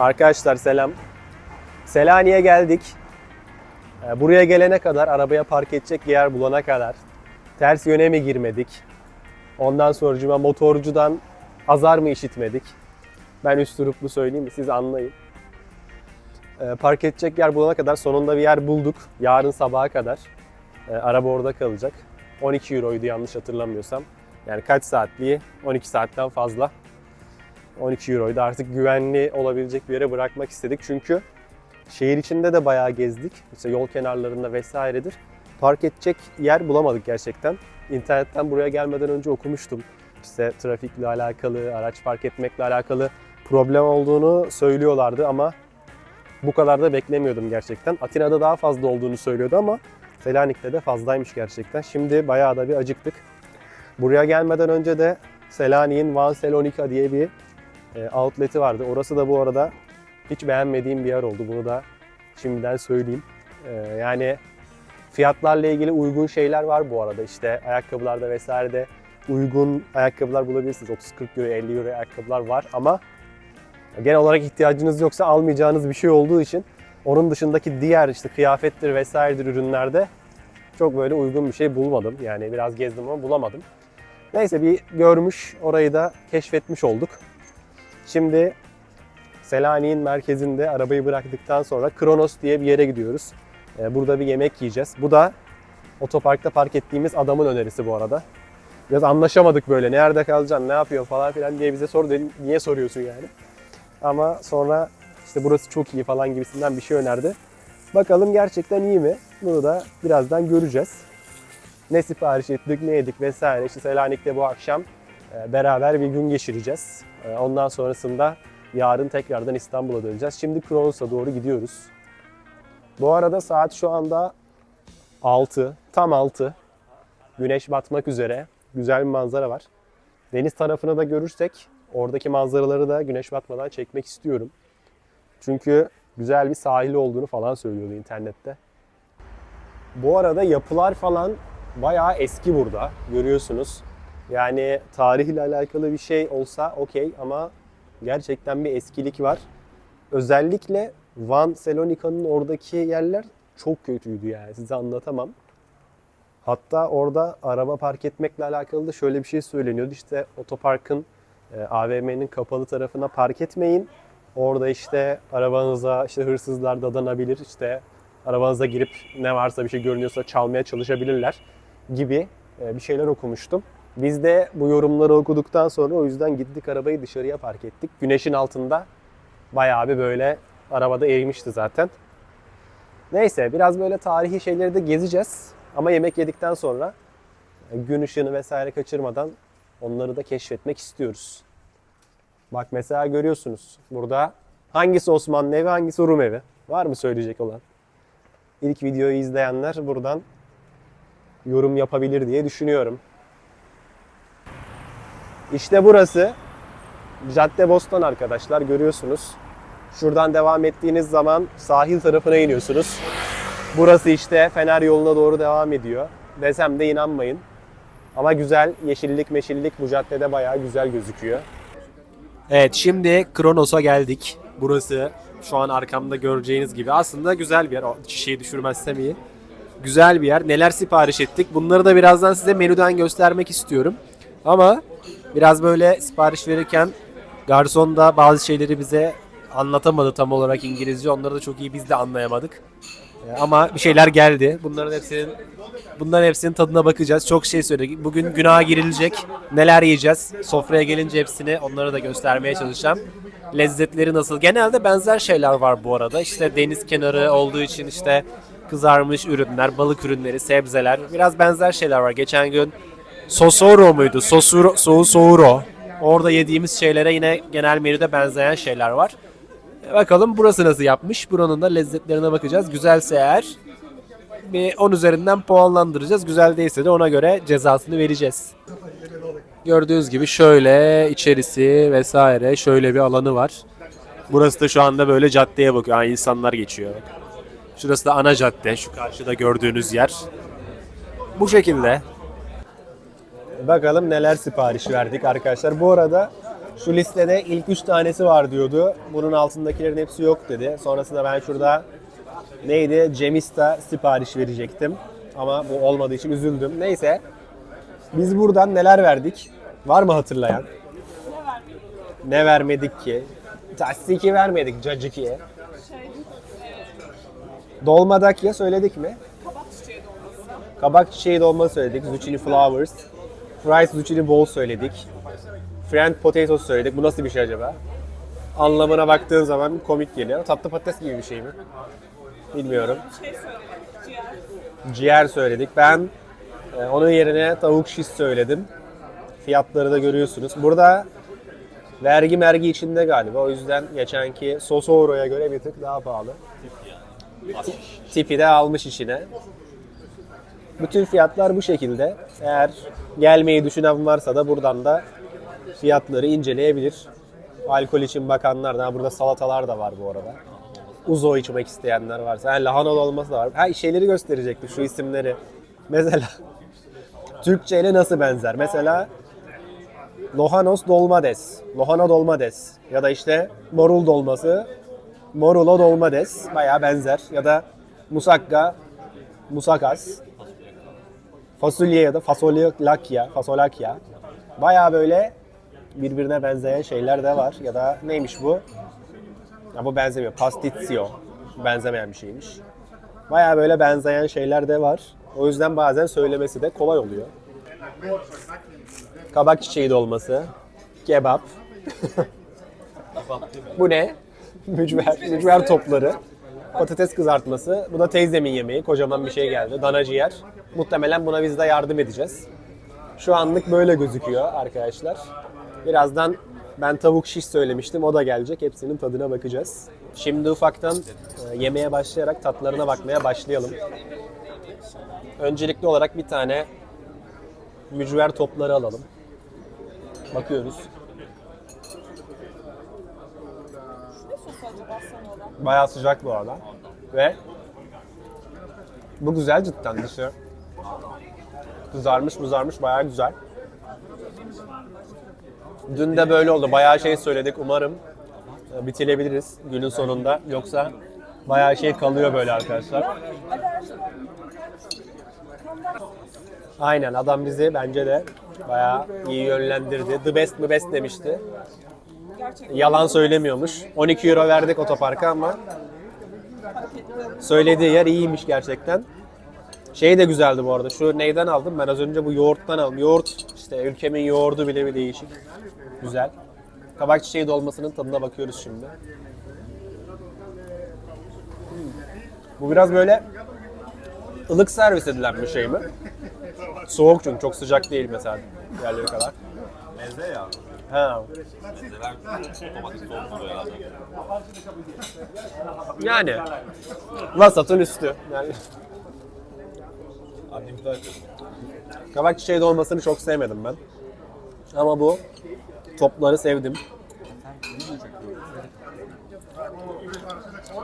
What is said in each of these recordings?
Arkadaşlar selam. Selanik'e geldik. Ee, Buraya gelene kadar, arabaya park edecek yer bulana kadar ters yöne mi girmedik? Ondan sonra motorcudan azar mı işitmedik? Ben üstüruplu söyleyeyim mi? Siz anlayın. Ee, Park edecek yer bulana kadar sonunda bir yer bulduk. Yarın sabaha kadar. Ee, Araba orada kalacak. 12 euroydu yanlış hatırlamıyorsam. Yani kaç saatliği? 12 saatten fazla. 12 euroydu. Artık güvenli olabilecek bir yere bırakmak istedik. Çünkü şehir içinde de bayağı gezdik. İşte yol kenarlarında vesairedir. Park edecek yer bulamadık gerçekten. İnternetten buraya gelmeden önce okumuştum. İşte trafikle alakalı, araç park etmekle alakalı problem olduğunu söylüyorlardı ama bu kadar da beklemiyordum gerçekten. Atina'da daha fazla olduğunu söylüyordu ama Selanik'te de fazlaymış gerçekten. Şimdi bayağı da bir acıktık. Buraya gelmeden önce de Selanik'in Van Selonika diye bir e, outlet'i vardı. Orası da bu arada hiç beğenmediğim bir yer oldu. Bunu da şimdiden söyleyeyim. E, yani fiyatlarla ilgili uygun şeyler var bu arada. İşte ayakkabılarda vesairede uygun ayakkabılar bulabilirsiniz. 30-40 euro, 50 euro ayakkabılar var ama genel olarak ihtiyacınız yoksa almayacağınız bir şey olduğu için onun dışındaki diğer işte kıyafettir vesairedir ürünlerde çok böyle uygun bir şey bulmadım. Yani biraz gezdim ama bulamadım. Neyse bir görmüş, orayı da keşfetmiş olduk. Şimdi Selanik'in merkezinde arabayı bıraktıktan sonra Kronos diye bir yere gidiyoruz. Ee, Burada bir yemek yiyeceğiz. Bu da otoparkta park ettiğimiz adamın önerisi bu arada. Biraz anlaşamadık böyle. Nerede kalacaksın, ne yapıyorsun falan filan diye bize sor. Dedim, niye soruyorsun yani? Ama sonra işte burası çok iyi falan gibisinden bir şey önerdi. Bakalım gerçekten iyi mi? Bunu da birazdan göreceğiz. Ne sipariş ettik, ne yedik vesaire. İşte Selanik'te bu akşam beraber bir gün geçireceğiz. E, Ondan sonrasında yarın tekrardan İstanbul'a döneceğiz. Şimdi Kronos'a doğru gidiyoruz. Bu arada saat şu anda 6, tam 6. Güneş batmak üzere. Güzel bir manzara var. Deniz tarafını da görürsek oradaki manzaraları da güneş batmadan çekmek istiyorum. Çünkü güzel bir sahili olduğunu falan söylüyordu internette. Bu arada yapılar falan bayağı eski burada görüyorsunuz. Yani tarihle alakalı bir şey olsa okey ama gerçekten bir eskilik var. Özellikle Van Selonika'nın oradaki yerler çok kötüydü yani size anlatamam. Hatta orada araba park etmekle alakalı da şöyle bir şey söyleniyordu. İşte otoparkın e, AVM'nin kapalı tarafına park etmeyin. Orada işte arabanıza işte hırsızlar dadanabilir. İşte arabanıza girip ne varsa bir şey görünüyorsa çalmaya çalışabilirler gibi e, bir şeyler okumuştum. Biz de bu yorumları okuduktan sonra o yüzden gittik arabayı dışarıya park ettik. Güneşin altında bayağı bir böyle arabada erimişti zaten. Neyse biraz böyle tarihi şeyleri de gezeceğiz. Ama yemek yedikten sonra e, gün ışığını vesaire kaçırmadan onları da keşfetmek istiyoruz. Bak mesela görüyorsunuz burada hangisi Osmanlı evi hangisi Rum evi? Var mı söyleyecek olan? İlk videoyu izleyenler buradan yorum yapabilir diye düşünüyorum. İşte burası Cadde Bostan arkadaşlar görüyorsunuz. Şuradan devam ettiğiniz zaman sahil tarafına iniyorsunuz. Burası işte Fener yoluna doğru devam ediyor. Desem de inanmayın. Ama güzel yeşillik meşillik bu caddede bayağı güzel gözüküyor. Evet şimdi Kronos'a geldik. Burası şu an arkamda göreceğiniz gibi aslında güzel bir yer. O şişeyi düşürmezsem iyi. Güzel bir yer. Neler sipariş ettik? Bunları da birazdan size menüden göstermek istiyorum. Ama biraz böyle sipariş verirken garson da bazı şeyleri bize anlatamadı tam olarak İngilizce. Onları da çok iyi biz de anlayamadık. Ee, Ama bir şeyler geldi. Bunların hepsinin bunların hepsinin tadına bakacağız. Çok şey söyledik. Bugün günaha girilecek. Neler yiyeceğiz? Sofraya gelince hepsini onları da göstermeye çalışacağım. Lezzetleri nasıl? Genelde benzer şeyler var bu arada. İşte deniz kenarı olduğu için işte kızarmış ürünler, balık ürünleri, sebzeler. Biraz benzer şeyler var. Geçen gün Sosoro muydu? Sosuro, Sou Souro. Orada yediğimiz şeylere yine genel menüde benzeyen şeyler var. E, Bakalım burası nasıl yapmış. Buranın da lezzetlerine bakacağız. Güzelse eğer bir 10 üzerinden puanlandıracağız. Güzel değilse de ona göre cezasını vereceğiz. Gördüğünüz gibi şöyle içerisi vesaire şöyle bir alanı var. Burası da şu anda böyle caddeye bakıyor. Yani insanlar geçiyor. Şurası da ana cadde. Şu karşıda gördüğünüz yer. Bu şekilde. Bakalım neler sipariş verdik arkadaşlar. Bu arada Şu listede ilk 3 tanesi var diyordu. Bunun altındakilerin hepsi yok dedi. Sonrasında ben şurada neydi? Cemista sipariş verecektim. Ama bu olmadığı için üzüldüm. Neyse. Biz buradan neler verdik? Var mı hatırlayan? Ne vermedik ki? Tasdiki vermedik cacikiye. Dolmadakya söyledik mi? Kabak çiçeği dolması söyledik. Zucchini flowers. Fried zucchini bowl söyledik. Fried potatoes söyledik. Bu nasıl bir şey acaba? Anlamına baktığın zaman komik geliyor. Tatlı patates gibi bir şey mi? Bilmiyorum. Ciğer. Söyledik. Ben e, onun yerine tavuk şiş söyledim. Fiyatları da görüyorsunuz. Burada vergi mergi içinde galiba. O yüzden geçenki Sosoro'ya göre bir tık daha pahalı. Ti- Tipi de almış içine. Bütün fiyatlar bu şekilde. Eğer gelmeyi düşünen varsa da buradan da fiyatları inceleyebilir. Alkol için bakanlar da, burada salatalar da var bu arada. Uzo içmek isteyenler varsa. Ha, lahana dolması da var. Ha şeyleri gösterecekti şu isimleri. Mesela Türkçe ile nasıl benzer? Mesela Lohanos dolmades, Lohana dolmades ya da işte morul dolması, morulo dolmades bayağı benzer ya da musakka, musakas, fasulye ya da fasolya lakya, fasolakya. Bayağı böyle birbirine benzeyen şeyler de var ya da neymiş bu? Ya bu benzemiyor. Pastizio. Benzemeyen bir şeymiş. Bayağı böyle benzeyen şeyler de var. O yüzden bazen söylemesi de kolay oluyor. Kabak çiçeği dolması. Kebap. bu ne? Mücver, mücver topları. Patates kızartması. Bu da teyzemin yemeği. Kocaman bir şey geldi. Dana ciğer. Muhtemelen buna biz de yardım edeceğiz. Şu anlık böyle gözüküyor arkadaşlar. Birazdan ben tavuk şiş söylemiştim. O da gelecek. Hepsinin tadına bakacağız. Şimdi ufaktan e, yemeğe başlayarak tatlarına bakmaya başlayalım. Öncelikli olarak bir tane mücver topları alalım. Bakıyoruz. Ne sos acaba sanırım? Bayağı sıcak bu arada. Ve bu güzel cidden dışı. Kızarmış kızarmış bayağı güzel. Dün de böyle oldu. Bayağı şey söyledik. Umarım e, bitirebiliriz günün sonunda. Yoksa bayağı şey kalıyor böyle arkadaşlar. Aynen adam bizi bence de bayağı iyi yönlendirdi. The best mi best demişti. Yalan söylemiyormuş. 12 euro verdik otoparka ama söylediği yer iyiymiş gerçekten. Şey de güzeldi bu arada. Şu neyden aldım? Ben az önce bu yoğurttan aldım. Yoğurt işte ülkemin yoğurdu bile bir değişik. Güzel. Kabak çiçeği dolmasının tadına bakıyoruz şimdi. Bu biraz böyle ılık servis edilen bir şey mi? Soğuk çünkü çok sıcak değil mesela diğerleri kadar. Meze ya. Ha. Mezeler domates soğuk oluyor herhalde. Yani vasatın üstü. Yani Annem güzel yapıyor. kabak çiçeği dolmasını çok sevmedim ben. Ama bu topları sevdim.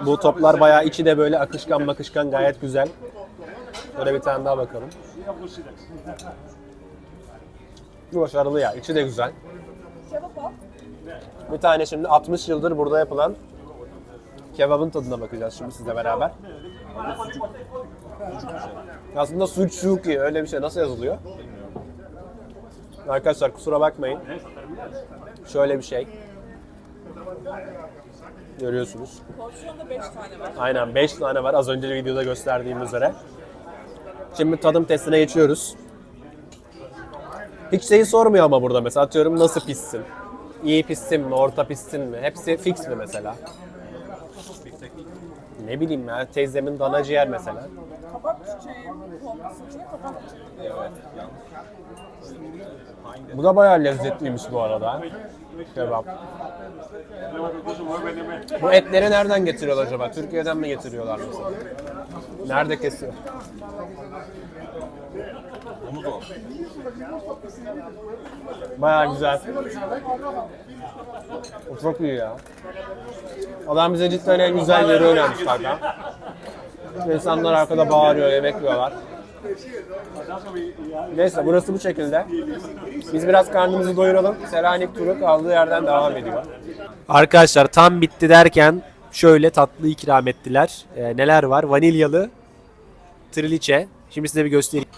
Bu toplar bayağı içi de böyle akışkan makışkan gayet güzel. Böyle bir tane daha bakalım. Bu başarılı ya. içi de güzel. Kebap al. Bir tane şimdi 60 yıldır burada yapılan kebabın tadına bakacağız şimdi sizle beraber. Aslında sucuk öyle bir şey nasıl yazılıyor? Arkadaşlar kusura bakmayın. Şöyle bir şey. Görüyorsunuz. Porsiyonda 5 tane var. Aynen 5 tane var az önce videoda gösterdiğim üzere. Şimdi tadım testine geçiyoruz. Hiç şeyi sormuyor ama burada mesela atıyorum nasıl pişsin? İyi pişsin mi, orta pişsin mi? Hepsi fix mi mesela? Ne bileyim ya teyzemin dana ciğer mesela. Kabak çiçeği olması için kabak çiçeği. Bu da bayağı lezzetliymiş bu arada. Kebap. Bu etleri nereden getiriyorlar acaba? Türkiye'den mi getiriyorlar mesela? Nerede kesiyor? Omuz o. Bayağı güzel. O çok iyi ya. Adam bize cidden en güzel yeri önermiş kanka. İnsanlar arkada bağırıyor, yemek yiyorlar. Neyse burası bu şekilde. Biz biraz karnımızı doyuralım. Selanik turu kaldığı yerden devam ediyor. Arkadaşlar tam bitti derken şöyle tatlı ikram ettiler. Ee, neler var? Vanilyalı triliçe. Şimdi size bir göstereyim.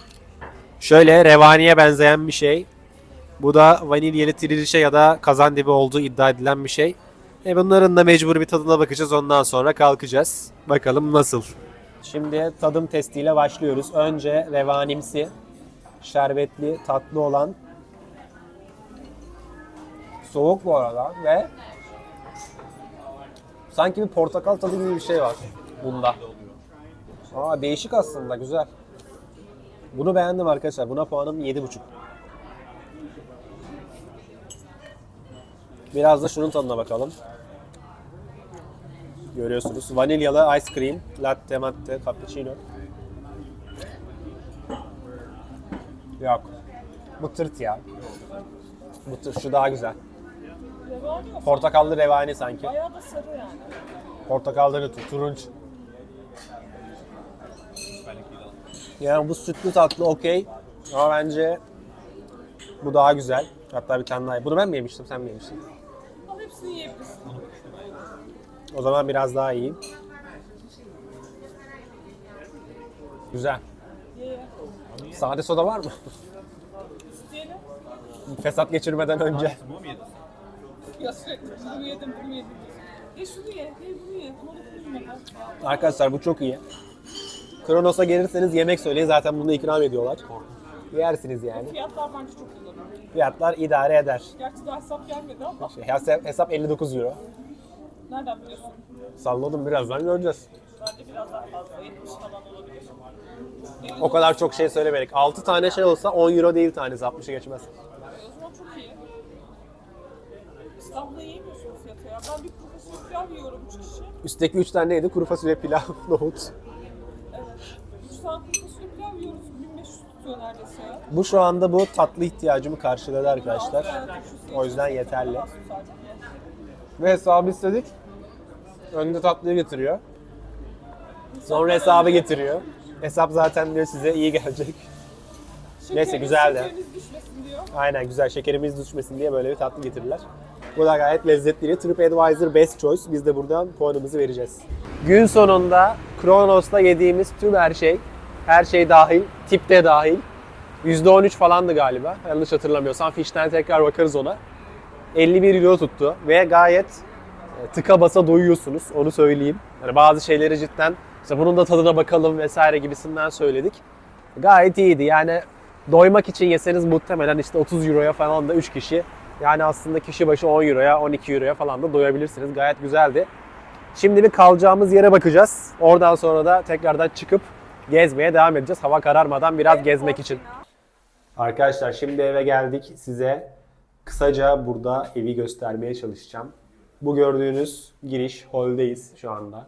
Şöyle revaniye benzeyen bir şey. Bu da vanilyalı triliçe ya da kazandibi olduğu iddia edilen bir şey. E bunların da mecbur bir tadına bakacağız. Ondan sonra kalkacağız. Bakalım nasıl. Şimdi tadım testiyle başlıyoruz. Önce revanimsi, şerbetli, tatlı olan soğuk bu arada ve sanki bir portakal tadı gibi bir şey var bunda. Aa değişik aslında güzel. Bunu beğendim arkadaşlar. Buna puanım 7.5. Biraz da şunun tadına bakalım. Görüyorsunuz. Vanilyalı ice cream, latte matte, cappuccino. Yok. Bu tırt ya. Bu tırt. Şu daha güzel. Portakallı revani sanki. Bayağı da sarı yani. Portakalları tu- turunç. Yani bu sütlü tatlı okey. Ama bence bu daha güzel. Hatta bir tane daha. Bunu ben mi yemiştim, sen mi yemiştin? Al hepsini yiyebilirsin. O zaman biraz daha iyi. Güzel. Sade soda var mı? İsteyelim. Fesat geçirmeden önce. Ya sürekli bunu yedim, bunu yedim. Ye şunu ye, ye bunu ye. Bunu. Arkadaşlar bu çok iyi. Kronos'a gelirseniz yemek söyleyin zaten bunu ikram ediyorlar. Yersiniz yani. Fiyatlar bence çok iyi. Fiyatlar idare eder. Gerçi daha hesap gelmedi ama. Şey, hesap, hesap 59 euro. Nereden biliyorsun? Salladım birazdan göreceğiz. Bence biraz daha fazla. 70 falan olabilir. O kadar çok şey söylemedik. 6 tane şey olsa 10 euro değil tanesi 60'ı geçmez. O zaman çok iyi. İstanbul'da yiyemiyorsun fiyatı ya. Ben bir profesyonel pilav yiyorum 3 kişi. Üstteki 3 tane neydi? Kuru fasulye, pilav, nohut. Evet. 3 tane profesyonel pilav yiyoruz. 1500 tutuyor neredeyse ya. Bu şu anda bu tatlı ihtiyacımı karşıladı arkadaşlar. O yüzden yeterli. Ve hesabı istedik. Önde tatlıyı getiriyor. Sonra hesabı getiriyor. Hesap zaten diyor size iyi gelecek. Neyse, düşmesin diyor. Aynen güzel şekerimiz düşmesin diye böyle bir tatlı getirdiler. Bu da gayet lezzetli. TripAdvisor Best Choice. Biz de buradan puanımızı vereceğiz. Gün sonunda Kronos'ta yediğimiz tüm her şey, her şey dahil, tip de dahil. %13 falandı galiba. Yanlış hatırlamıyorsam. Fişten tekrar bakarız ona. 51 euro tuttu ve gayet e, tıka basa doyuyorsunuz. Onu söyleyeyim. Yani bazı şeyleri cidden işte bunun da tadına bakalım vesaire gibisinden söyledik. Gayet iyiydi. Yani doymak için yeseniz muhtemelen işte 30 euroya falan da 3 kişi. Yani aslında kişi başı 10 euroya, 12 euroya falan da doyabilirsiniz. Gayet güzeldi. Şimdi bir kalacağımız yere bakacağız. Oradan sonra da tekrardan çıkıp gezmeye devam edeceğiz. Hava kararmadan biraz gezmek için. Arkadaşlar şimdi eve geldik. Size kısaca burada evi göstermeye çalışacağım. Bu gördüğünüz giriş holdeyiz şu anda.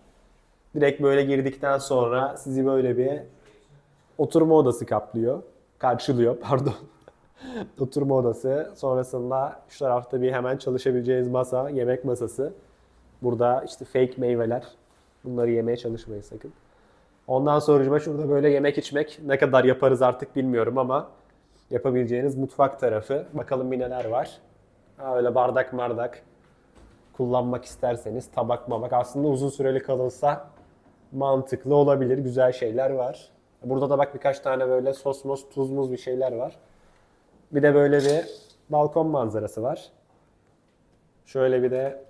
Direkt böyle girdikten sonra sizi böyle bir oturma odası kaplıyor. Karşılıyor pardon. oturma odası. Sonrasında şu tarafta bir hemen çalışabileceğiniz masa, yemek masası. Burada işte fake meyveler. Bunları yemeye çalışmayın sakın. Ondan sonra şurada böyle yemek içmek ne kadar yaparız artık bilmiyorum ama yapabileceğiniz mutfak tarafı. Bakalım bir neler var. Ha, öyle bardak mardak kullanmak isterseniz tabak mabak aslında uzun süreli kalırsa mantıklı olabilir. Güzel şeyler var. Burada da bak birkaç tane böyle sos mos tuz muz bir şeyler var. Bir de böyle bir balkon manzarası var. Şöyle bir de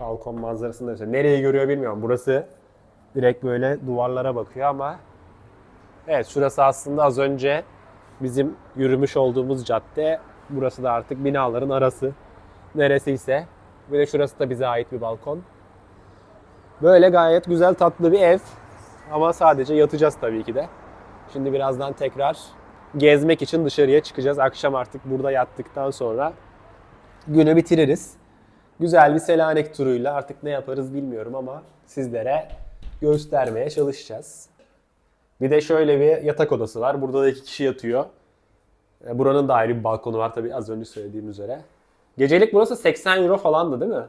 balkon manzarasını da göstereyim. Nereyi görüyor bilmiyorum. Burası direkt böyle duvarlara bakıyor ama evet şurası aslında az önce bizim yürümüş olduğumuz cadde. Burası da artık binaların arası. Neresiyse. Bir de şurası da bize ait bir balkon. Böyle gayet güzel tatlı bir ev. Ama sadece yatacağız tabii ki de. Şimdi birazdan tekrar gezmek için dışarıya çıkacağız. Akşam artık burada yattıktan sonra günü bitiririz. Güzel bir Selanik turuyla artık ne yaparız bilmiyorum ama sizlere göstermeye çalışacağız. Bir de şöyle bir yatak odası var. Burada da iki kişi yatıyor. E, Buranın da ayrı bir balkonu var tabii az önce söylediğim üzere. Gecelik burası 80 euro falandı değil mi?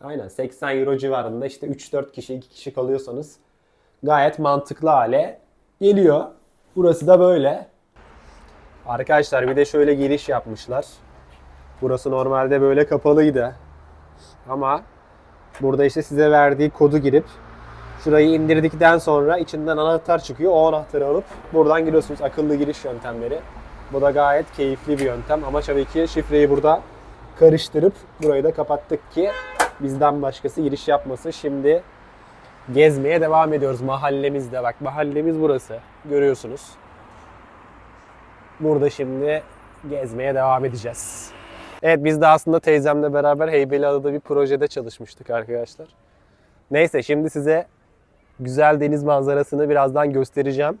Aynen 80 euro civarında işte 3-4 kişi 2 kişi kalıyorsanız gayet mantıklı hale geliyor. Burası da böyle. Arkadaşlar bir de şöyle giriş yapmışlar. Burası normalde böyle kapalıydı. Ama burada işte size verdiği kodu girip şurayı indirdikten sonra içinden anahtar çıkıyor. O anahtarı alıp buradan giriyorsunuz. Akıllı giriş yöntemleri. Bu da gayet keyifli bir yöntem ama tabii ki şifreyi burada karıştırıp burayı da kapattık ki bizden başkası giriş yapmasın. Şimdi gezmeye devam ediyoruz mahallemizde. Bak mahallemiz burası. Görüyorsunuz. Burada şimdi gezmeye devam edeceğiz. Evet biz de aslında teyzemle beraber Heybeliada'da bir projede çalışmıştık arkadaşlar. Neyse şimdi size güzel deniz manzarasını birazdan göstereceğim.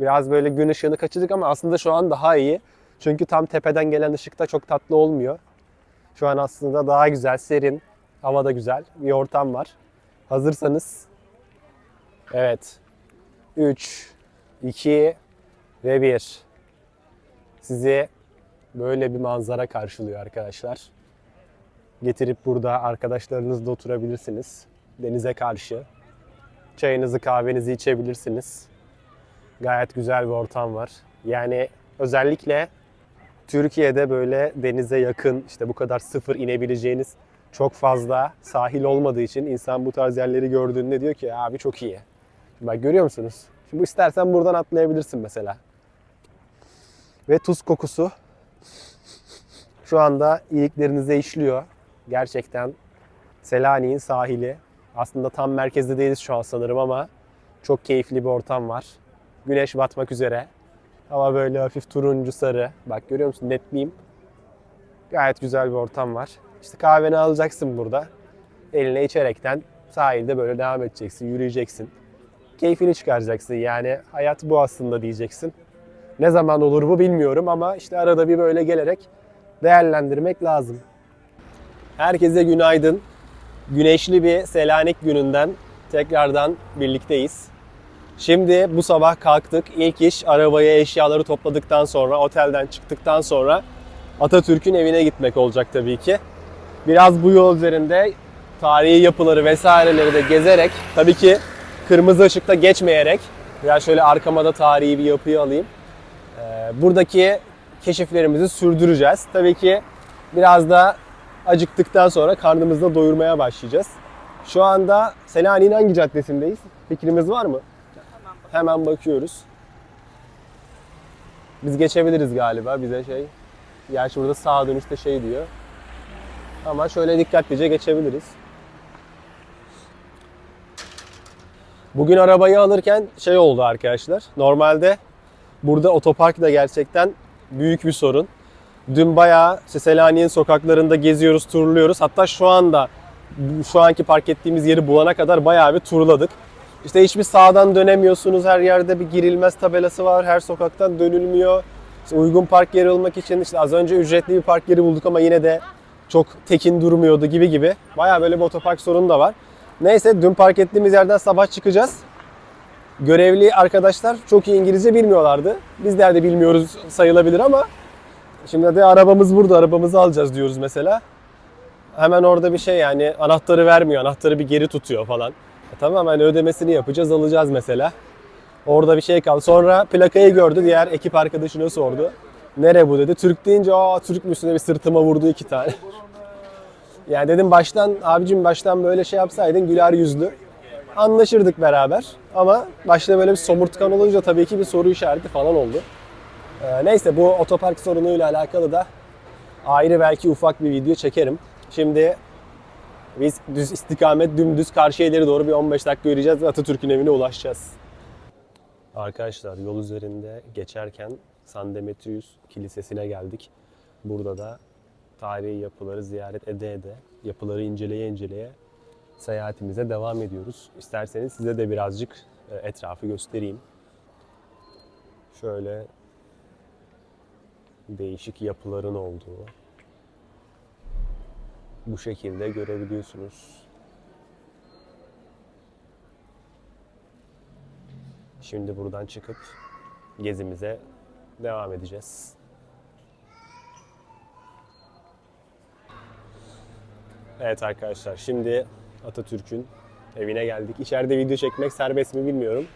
Biraz böyle gün ışığını kaçırdık ama aslında şu an daha iyi. Çünkü tam tepeden gelen ışık da çok tatlı olmuyor. Şu an aslında daha güzel, serin, hava da güzel bir ortam var. Hazırsanız Evet. 3 2 ve 1 sizi böyle bir manzara karşılıyor arkadaşlar. Getirip burada arkadaşlarınızla oturabilirsiniz. Denize karşı. Çayınızı kahvenizi içebilirsiniz. Gayet güzel bir ortam var. Yani özellikle Türkiye'de böyle denize yakın işte bu kadar sıfır inebileceğiniz çok fazla sahil olmadığı için insan bu tarz yerleri gördüğünde diyor ki abi çok iyi. Bak görüyor musunuz? Şimdi istersen buradan atlayabilirsin mesela. Ve tuz kokusu şu anda iliklerinize işliyor. Gerçekten Selanik'in sahili. Aslında tam merkezde değiliz şu an sanırım ama çok keyifli bir ortam var. Güneş batmak üzere. Hava böyle hafif turuncu sarı. Bak görüyor musun netliğim. Gayet güzel bir ortam var. İşte kahveni alacaksın burada. Eline içerekten sahilde böyle devam edeceksin, yürüyeceksin. Keyfini çıkaracaksın yani hayat bu aslında diyeceksin. Ne zaman olur bu bilmiyorum ama işte arada bir böyle gelerek değerlendirmek lazım. Herkese günaydın. Güneşli bir Selanik gününden tekrardan birlikteyiz. Şimdi bu sabah kalktık. İlk iş arabaya eşyaları topladıktan sonra, otelden çıktıktan sonra Atatürk'ün evine gitmek olacak tabii ki. Biraz bu yol üzerinde tarihi yapıları vesaireleri de gezerek, tabii ki kırmızı ışıkta geçmeyerek, biraz şöyle arkama da tarihi bir yapıyı alayım. Ee, buradaki keşiflerimizi sürdüreceğiz. Tabii ki biraz da acıktıktan sonra karnımızı da doyurmaya başlayacağız. Şu anda Selanik'in hangi caddesindeyiz? Fikrimiz var mı? Hemen bakıyoruz. Biz geçebiliriz galiba. Bize şey, gerçi burada sağa dönüşte şey diyor. Ama şöyle dikkatlice geçebiliriz. Bugün arabayı alırken şey oldu arkadaşlar. Normalde burada otopark da gerçekten büyük bir sorun. Dün bayağı işte Selanik'in sokaklarında geziyoruz, turluyoruz. Hatta şu anda şu anki park ettiğimiz yeri bulana kadar bayağı bir turladık. İşte hiçbir sağdan dönemiyorsunuz. Her yerde bir girilmez tabelası var. Her sokaktan dönülmüyor. İşte uygun park yeri olmak için işte az önce ücretli bir park yeri bulduk ama yine de çok tekin durmuyordu gibi gibi. Bayağı böyle bir otopark sorunu da var. Neyse dün park ettiğimiz yerden sabah çıkacağız. Görevli arkadaşlar çok iyi İngilizce bilmiyorlardı. Bizler de bilmiyoruz sayılabilir ama şimdi de arabamız burada, arabamızı alacağız diyoruz mesela. Hemen orada bir şey yani anahtarı vermiyor, anahtarı bir geri tutuyor falan. E tamam hani ödemesini yapacağız, alacağız mesela. Orada bir şey kaldı. Sonra plakayı gördü, diğer ekip arkadaşına sordu. Nere bu dedi. Türk deyince aa Türk müsün bir sırtıma vurdu iki tane. Yani dedim baştan abicim baştan böyle şey yapsaydın güler yüzlü. Anlaşırdık beraber. Ama başta böyle bir somurtkan olunca tabii ki bir soru işareti falan oldu. Ee, neyse bu otopark sorunuyla alakalı da ayrı belki ufak bir video çekerim. Şimdi biz düz istikamet dümdüz karşı ileri doğru bir 15 dakika yürüyeceğiz ve Atatürk'ün evine ulaşacağız. Arkadaşlar yol üzerinde geçerken San Demetrius Kilisesi'ne geldik. Burada da tarihi yapıları ziyaret ede ede, yapıları inceleye inceleye seyahatimize devam ediyoruz. İsterseniz size de birazcık e, etrafı göstereyim. Şöyle değişik yapıların olduğu bu şekilde görebiliyorsunuz. Şimdi buradan çıkıp gezimize devam edeceğiz. Evet arkadaşlar şimdi Atatürk'ün evine geldik. İçeride video çekmek serbest mi bilmiyorum.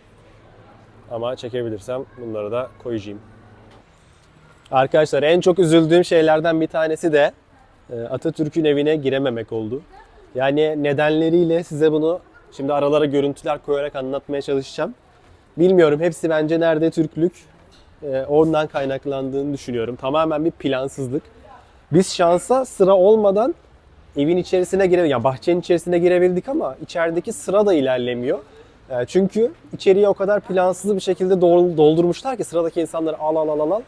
Ama çekebilirsem bunları da koyacağım. Arkadaşlar en çok üzüldüğüm şeylerden bir tanesi de e, Atatürk'ün evine girememek oldu. Yani nedenleriyle size bunu şimdi aralara görüntüler koyarak anlatmaya çalışacağım. Bilmiyorum hepsi bence nerede Türklük. E, oradan kaynaklandığını düşünüyorum. Tamamen bir plansızlık. Biz şansa sıra olmadan evin içerisine girebildik. Yani bahçenin içerisine girebildik ama içerideki sıra da ilerlemiyor. E, çünkü içeriye o kadar plansız bir şekilde dol- doldurmuşlar ki sıradaki insanları al al al al al.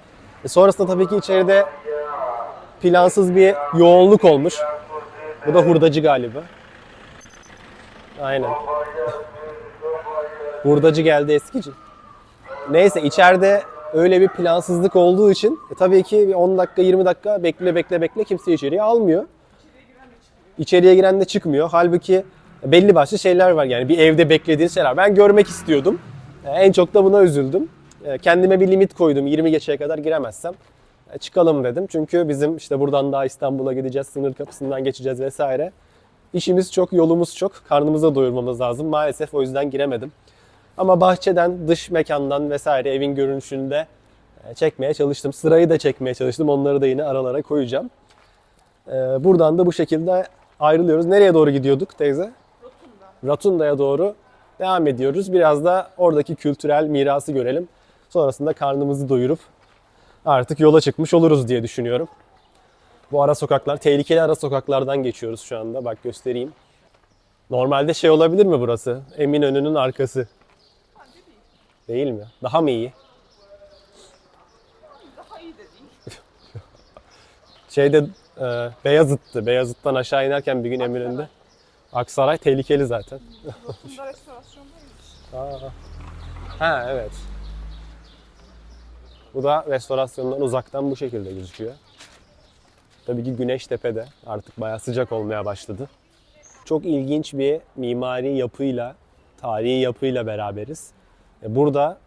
E, sonrasında tabii ki içeride plansız bir yoğunluk olmuş. Bu da hurdacı galiba. Aynen. hurdacı geldi eskici. Neyse içeride öyle bir plansızlık olduğu için e, tabii ki bir 10 dakika 20 dakika bekle bekle bekle kimse içeriye almıyor. İçeriye giren de çıkmıyor. Halbuki belli başlı şeyler var yani bir evde beklediğin şeyler. Ben görmek istiyordum. E, En çok da buna üzüldüm. E, Kendime bir limit koydum. 20 geçeye kadar giremezsem e, çıkalım dedim. Çünkü bizim işte buradan daha İstanbul'a gideceğiz, sınır kapısından geçeceğiz vesaire. İşimiz çok, yolumuz çok. Karnımıza doyurmamız lazım. Maalesef o yüzden giremedim. Ama bahçeden, dış mekandan vesaire evin görünüşünde e, çekmeye çalıştım. Sırayı da çekmeye çalıştım. Onları da yine aralara koyacağım. E, Buradan da bu şekilde ayrılıyoruz. Nereye doğru gidiyorduk teyze? Rotunda. Rotunda'ya doğru devam ediyoruz. Biraz da oradaki kültürel mirası görelim. Sonrasında karnımızı doyurup artık yola çıkmış oluruz diye düşünüyorum. Bu ara sokaklar, tehlikeli ara sokaklardan geçiyoruz şu anda. Bak göstereyim. Normalde şey olabilir mi burası? Eminönü'nün arkası. Değil. Mi? Daha mı iyi? Daha iyi de değil. Şeyde e, Beyazıt'tı. Beyazıt'tan aşağı inerken bir gün Eminönü'nde. Aksaray tehlikeli zaten. Aa. Ha evet. Bu da restorasyondan uzaktan bu şekilde gözüküyor. Tabii ki güneş tepede. Artık bayağı sıcak olmaya başladı. Çok ilginç bir mimari yapıyla, tarihi yapıyla beraberiz. E, Burada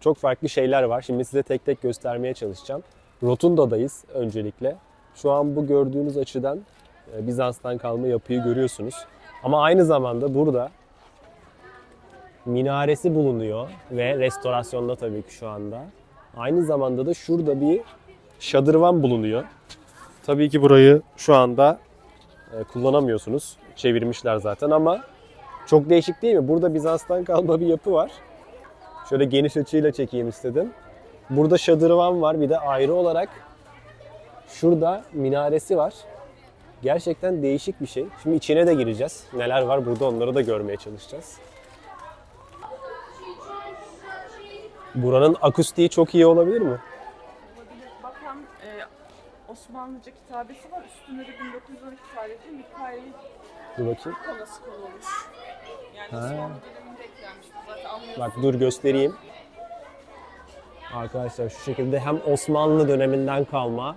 çok farklı şeyler var. Şimdi size tek tek göstermeye çalışacağım. Rotunda'dayız öncelikle. Şu an bu gördüğünüz açıdan e, Bizans'tan kalma yapıyı görüyorsunuz. Ama aynı zamanda burada minaresi bulunuyor ve restorasyonda tabii ki şu anda. Aynı zamanda da şurada bir şadırvan bulunuyor. Tabii ki burayı şu anda e, kullanamıyorsunuz. Çevirmişler zaten ama çok değişik değil mi? Burada Bizans'tan kalma bir yapı var. Şöyle geniş açıyla çekeyim istedim. Burada şadırvan var. Bir de ayrı olarak şurada minaresi var. Gerçekten değişik bir şey. Şimdi içine de gireceğiz. Neler var burada onları da görmeye çalışacağız. Buranın akustiği çok iyi olabilir mi? Olabilir. Bak hem e, Osmanlıca kitabesi var. Üstünde de 1912 tarihli Mikail Dur bakayım. ikonası konulmuş. Yani Ha. Osmanlı döneminde eklenmiş. Bu zaten anlıyorsun. Bak dur göstereyim. Arkadaşlar şu şekilde hem Osmanlı döneminden kalma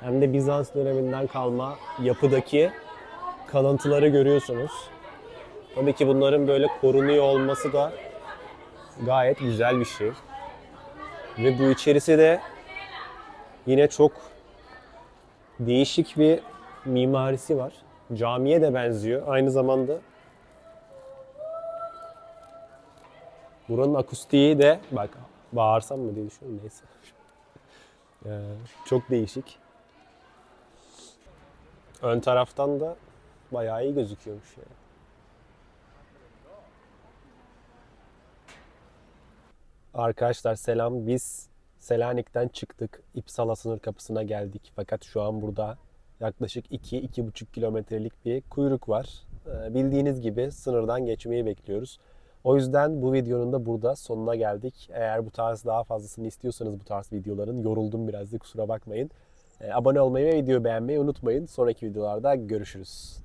hem de Bizans döneminden kalma yapıdaki kalıntıları görüyorsunuz. Tabii ki bunların böyle korunuyor olması da gayet güzel bir şey. Ve bu içerisi de yine çok değişik bir mimarisi var. Camiye de benziyor. Aynı zamanda Buranın akustiği de bak bağırsam mı diye düşünüyorum neyse. Ee, çok değişik. Ön taraftan da bayağı iyi gözüküyormuş yani. Arkadaşlar selam. Biz Selanik'ten çıktık. İpsala sınır kapısına geldik. Fakat şu an burada yaklaşık 2-2,5 kilometrelik bir kuyruk var. Ee, Bildiğiniz gibi sınırdan geçmeyi bekliyoruz. O yüzden bu videonun da burada sonuna geldik. Eğer bu tarz daha fazlasını istiyorsanız bu tarz videoların yoruldum biraz da kusura bakmayın. Ee, Abone olmayı ve videoyu beğenmeyi unutmayın. Sonraki videolarda görüşürüz.